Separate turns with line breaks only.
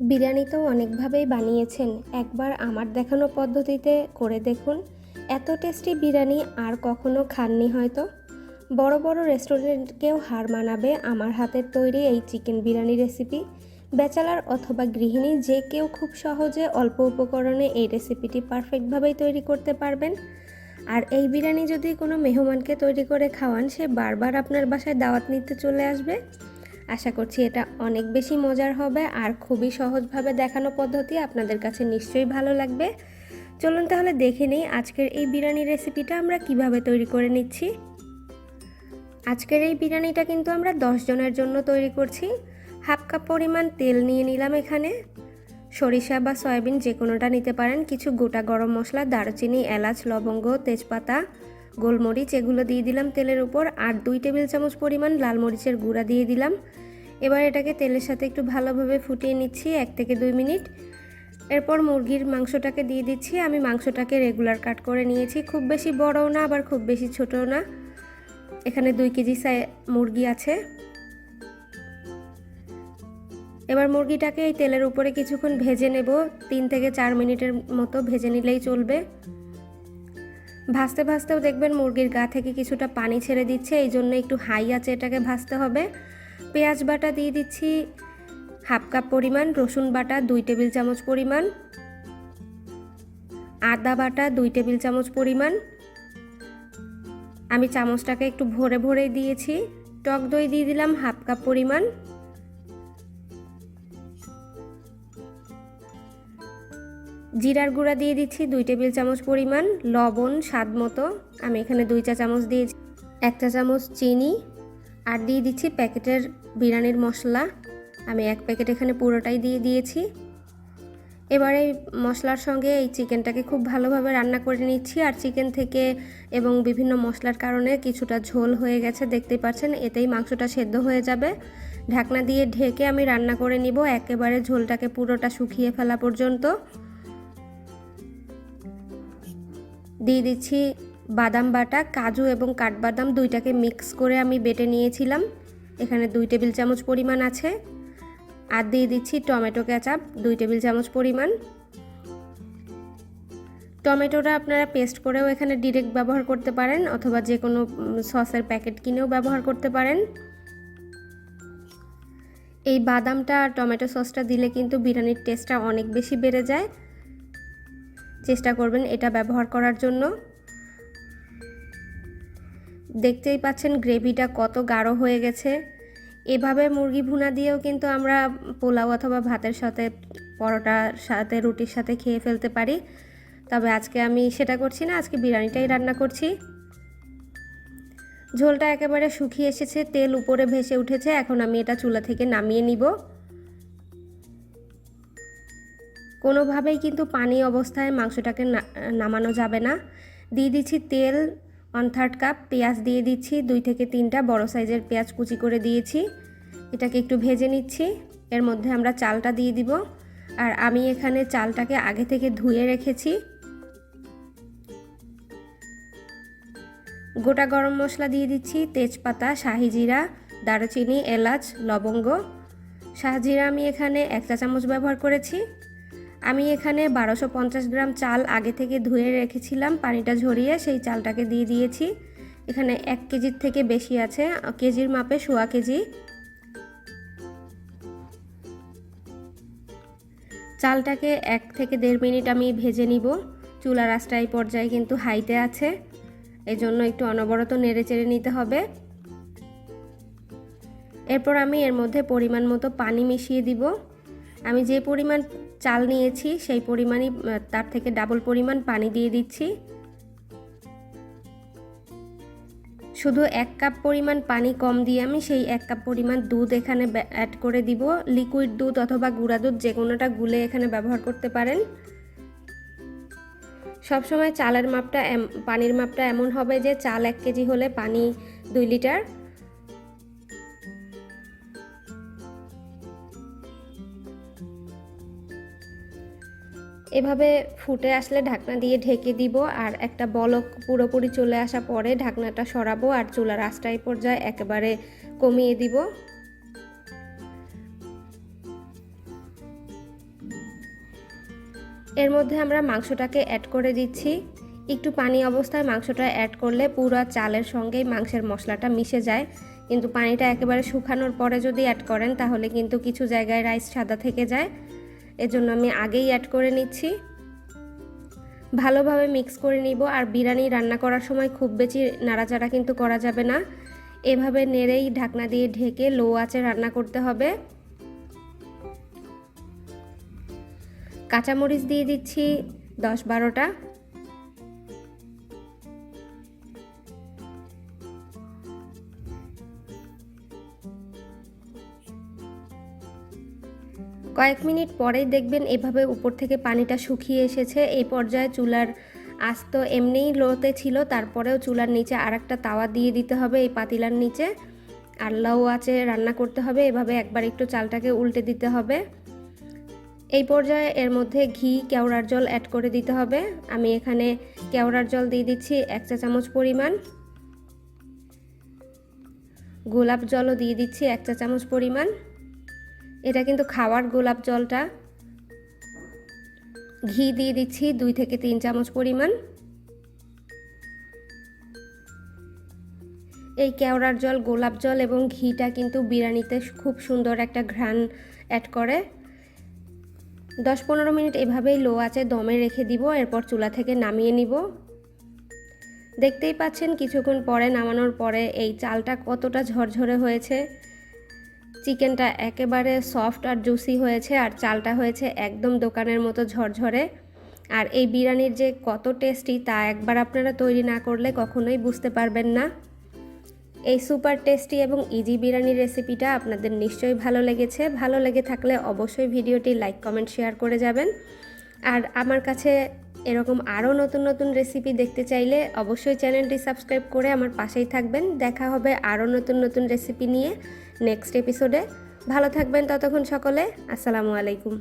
বিরিয়ানি তো অনেকভাবেই বানিয়েছেন। একবার আমার দেখানো পদ্ধতিতে করে দেখুন। এত টেস্টি বিরিয়ানি আর কখনো খাননি হয়তো। বড় বড় রেস্টুরেন্টকেও হার মানাবে আমার হাতের তৈরি এই চিকেন বিরিয়ানি রেসিপি। ব্যাচেলার অথবা গৃহিণী যে কেউ খুব সহজে অল্প উপকরণে এই রেসিপিটি পারফেক্টভাবেই তৈরি করতে পারবেন। আর এই বিরিয়ানি যদি কোনো মেহমানকে তৈরি করে খাওয়ান, সে বারবার আপনার বাসায় দাওয়াত নিতে চলে আসবে। আশা করছি এটা অনেক বেশি মজার হবে আর খুবই সহজভাবে দেখানো পদ্ধতি আপনাদের কাছে নিশ্চয়ই ভালো লাগবে। চলুন তাহলে দেখে নিই আজকের এই বিরিয়ানি রেসিপিটা আমরা কীভাবে তৈরি করে নিচ্ছি। আজকের এই বিরিয়ানিটা কিন্তু আমরা জনের জন্য তৈরি করছি। হাফ কাপ পরিমাণ তেল নিয়ে নিলাম এখানে। সরিষা বা সয়াবিন যে কোনোটা নিতে পারেন। কিছু গোটা গরম মশলা, দারচিনি, এলাচ, লবঙ্গ, তেজপাতা গোলমরিচ এগুলো দিয়ে দিলাম তেলের উপর আর দুই টেবিল চামচ পরিমাণ লাল মরিচের গুঁড়া দিয়ে দিলাম। এবার এটাকে তেলের সাথে একটু ভালোভাবে ফুটিয়ে নিচ্ছি এক থেকে দুই মিনিট। এরপর মুরগির মাংসটাকে দিয়ে দিচ্ছি। আমি মাংসটাকে রেগুলার কাট করে নিয়েছি। খুব বেশি বড়ও না, আবার খুব বেশি ছোটও না। এখানে দুই কেজি সাই, মুরগি আছে। এবার মুরগিটাকে এই তেলের উপরে কিছুক্ষণ ভেজে নেব। তিন থেকে চার মিনিটের মতো ভেজে নিলেই চলবে। ভাজতে ভাজতেও দেখবেন মুরগির গা থেকে কিছুটা পানি ছেড়ে দিচ্ছে, এই জন্য একটু হাই আছে এটাকে ভাজতে হবে। পেঁয়াজ বাটা দিয়ে দিচ্ছি হাফ কাপ পরিমাণ, রসুন বাটা দুই টেবিল চামচ পরিমাণ, আদা বাটা দুই টেবিল চামচ পরিমাণ। আমি চামচটাকে একটু ভরে ভরে দিয়েছি। টক দই দিয়ে দিলাম হাফ কাপ পরিমাণ। জিরার গুঁড়া দিয়ে দিচ্ছি দুই টেবিল চামচ পরিমাণ, লবণ, স্বাদ মতো। আমি এখানে দুই চা চামচ দিয়েছি, এক চা চামচ চিনি, আর দিয়ে দিচ্ছি প্যাকেটের বিরিয়ানির মশলা। আমি এক প্যাকেট এখানে পুরোটাই দিয়ে দিয়েছি। এবার এই মশলার সঙ্গে এই চিকেনটাকে খুব ভালোভাবে রান্না করে নিচ্ছি, আর চিকেন থেকে এবং বিভিন্ন মশলার কারণে কিছুটা ঝোল হয়ে গেছে, দেখতে পাচ্ছেন? এতেই মাংসটা সেদ্ধ হয়ে যাবে। ঢাকনা দিয়ে ঢেকে আমি রান্না করে নিব, একেবারে ঝোলটাকে পুরোটা শুকিয়ে ফেলা পর্যন্ত। দিয়ে দিচ্ছি বাদাম বাটা, কাজু এবং কাঠবাদাম দুইটাকে মিক্স করে আমি বেটে নিয়েছিলাম। এখানে দুই টেবিল চামচ পরিমাণ আছে। আর দিয়ে দিচ্ছি টমেটো কেচাপ, দুই টেবিল চামচ পরিমাণ। টমেটোটা আপনারা পেস্ট করেও এখানে ডিরেক্ট ব্যবহার করতে পারেন অথবা যে কোনো সসের প্যাকেট কিনেও ব্যবহার করতে পারেন। এই বাদামটা আর টমেটো সসটা দিলে কিন্তু বিরিয়ানির টেস্টটা অনেক বেশি বেড়ে যায়। চেষ্টা করবেন এটা ব্যবহার করার জন্য। দেখতেই পাচ্ছেন গ্রেভিটা কত গাঢ় হয়ে গেছে। এভাবে মুরগি ভুনা দিয়েও কিন্তু আমরা পোলাও অথবা ভাতের সাথে, পরোটার সাথে, রুটির সাথে খেয়ে ফেলতে পারি। তবে আজকে আমি সেটা করছি না, আজকে বিরিয়ানিটাই রান্না করছি। ঝোলটা একেবারে শুকিয়ে এসেছে, তেল উপরে ভেসে উঠেছে, এখন আমি এটা চুলা থেকে নামিয়ে নিব। কোনোভাবেই কিন্তু পানি অবস্থায় মাংসটাকে নামানো যাবে না। দিয়ে দিচ্ছি তেল ওয়ান থার্ড কাপ পেঁয়াজ দিয়ে দিচ্ছি, দুই থেকে তিনটা বড় সাইজের পেঁয়াজ কুচি করে দিয়েছি। এটাকে একটু ভেজে নিচ্ছি। এর মধ্যে আমরা চালটা দিয়ে দিব। আর আমি এখানে চালটাকে আগে থেকে ধুয়ে রেখেছি। গোটা গরম মশলা দিয়ে দিচ্ছি, তেজপাতা, শাহি জিরা, দারুচিনি, এলাচ, লবঙ্গ। শাহজিরা আমি এখানে এক চা চামচ ব্যবহার করেছি। আমি এখানে বারোশো গ্রাম চাল আগে থেকে ধুয়ে রেখেছিলাম, পানিটা ঝরিয়ে সেই চালটাকে দিয়ে দিয়েছি। এখানে এক কেজির থেকে বেশি আছে, কেজির মাপে সোয়া কেজি। চালটাকে এক থেকে দেড় মিনিট আমি ভেজে নিব। চুলা রাস্তা এই পর্যায়ে কিন্তু হাইতে আছে। এজন্য একটু অনবরত নেড়ে চেড়ে নিতে হবে। এরপর আমি এর মধ্যে পরিমাণ মতো পানি মিশিয়ে দিব। আমি যে পরিমাণ চাল নিয়েছি, সেই পরিমাণই তার থেকে ডাবল পরিমাণ পানি দিয়ে দিচ্ছি। শুধু এক কাপ পরিমাণ পানি কম দিয়ে আমি সেই এক কাপ পরিমাণ দুধ এখানে অ্যাড করে দিব। লিকুইড দুধ অথবা গুঁড়া দুধ যে কোনোটা গুলে এখানে ব্যবহার করতে পারেন। সবসময় চালের মাপটা পানির মাপটা এমন হবে যে চাল এক কেজি হলে পানি দুই লিটার। এভাবে ফুটে আসলে ঢাকনা দিয়ে ঢেকে দিব আর একটা বলক পুরোপুরি চলে আসা পরে ঢাকনাটা সরাবো আর চুলার এই পর্যায়ে একেবারে কমিয়ে দিব। এর মধ্যে আমরা মাংসটাকে অ্যাড করে দিচ্ছি। একটু পানি অবস্থায় মাংসটা অ্যাড করলে পুরো চালের সঙ্গেই মাংসের মশলাটা মিশে যায়। কিন্তু পানিটা একেবারে শুকানোর পরে যদি অ্যাড করেন তাহলে কিন্তু কিছু জায়গায় রাইস সাদা থেকে যায়। এজন্য আমি আগেই অ্যাড করে নিচ্ছি। ভালোভাবে মিক্স করে নিব। আর বিরিয়ানি রান্না করার সময় খুব বেশি নাড়াচাড়া কিন্তু করা যাবে না। এভাবে নেড়েই ঢাকনা দিয়ে ঢেকে লো আঁচে রান্না করতে হবে। কাঁচামরিচ দিয়ে দিচ্ছি দশ বারোটা। কয়েক মিনিট পরেই দেখবেন এভাবে উপর থেকে পানিটা শুকিয়ে এসেছে। এই পর্যায়ে চুলার আজ তো এমনিই লোতে ছিল, তারপরেও চুলার নিচে আর একটা তাওয়া দিয়ে দিতে হবে এই পাতিলার নিচে। আর লাউ আছে, রান্না করতে হবে, এভাবে একবার একটু চালটাকে উল্টে দিতে হবে। এই পর্যায়ে এর মধ্যে ঘি, কেওড়ার জল অ্যাড করে দিতে হবে। আমি এখানে কেওড়ার জল দিয়ে দিচ্ছি এক চা চামচ পরিমাণ। গোলাপ জলও দিয়ে দিচ্ছি এক চা চামচ পরিমাণ। এটা কিন্তু খাওয়ার গোলাপ জলটা। ঘি দিয়ে দিচ্ছি দুই থেকে তিন চামচ পরিমাণ। এই কেওড়ার জল, গোলাপ জল এবং ঘিটা কিন্তু বিরিয়ানিতে খুব সুন্দর একটা ঘ্রাণ অ্যাড করে। দশ পনেরো মিনিট এভাবেই লো আছে দমে রেখে দিব, এরপর চুলা থেকে নামিয়ে নিব। দেখতেই পাচ্ছেন, কিছুক্ষণ পরে নামানোর পরে এই চালটা কতটা ঝরঝরে হয়েছে। চিকেনটা একেবারে সফট আর জুসি হয়েছে আর চালটা হয়েছে একদম দোকানের মতো ঝরঝরে। আর এই বিরিয়ানির যে কত টেস্টি তা একবার আপনারা তৈরি না করলে কখনোই বুঝতে পারবেন না। এই সুপার টেস্টি এবং ইজি বিরিয়ানির রেসিপিটা আপনাদের নিশ্চয়ই ভালো লেগেছে। ভালো লেগে থাকলে অবশ্যই ভিডিওটি লাইক কমেন্ট শেয়ার করে যাবেন। আর আমার কাছে এরকম আরও নতুন নতুন রেসিপি দেখতে চাইলে অবশ্যই চ্যানেলটি সাবস্ক্রাইব করে আমার পাশেই থাকবেন। দেখা হবে আরও নতুন নতুন রেসিপি নিয়ে। নেক্সট এপিসোডে ভালো থাকবেন ততক্ষণ সকলে। আসসালামু আলাইকুম।